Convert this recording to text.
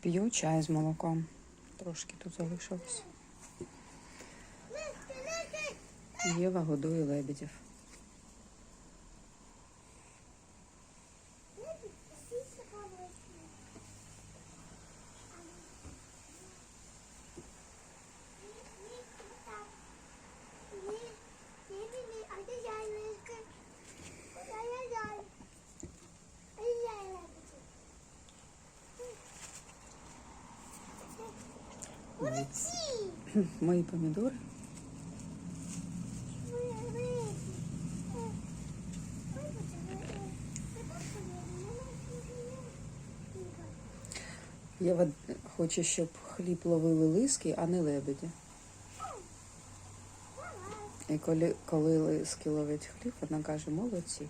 П'ю чай з молоком. Трошки тут залишилось. Єва годує лебедів. Молодці! Мої помідори. Єва хоче, щоб хліб ловили лиски, а не лебеді. І коли, коли лиски ловлять хліб, вона каже, молодці.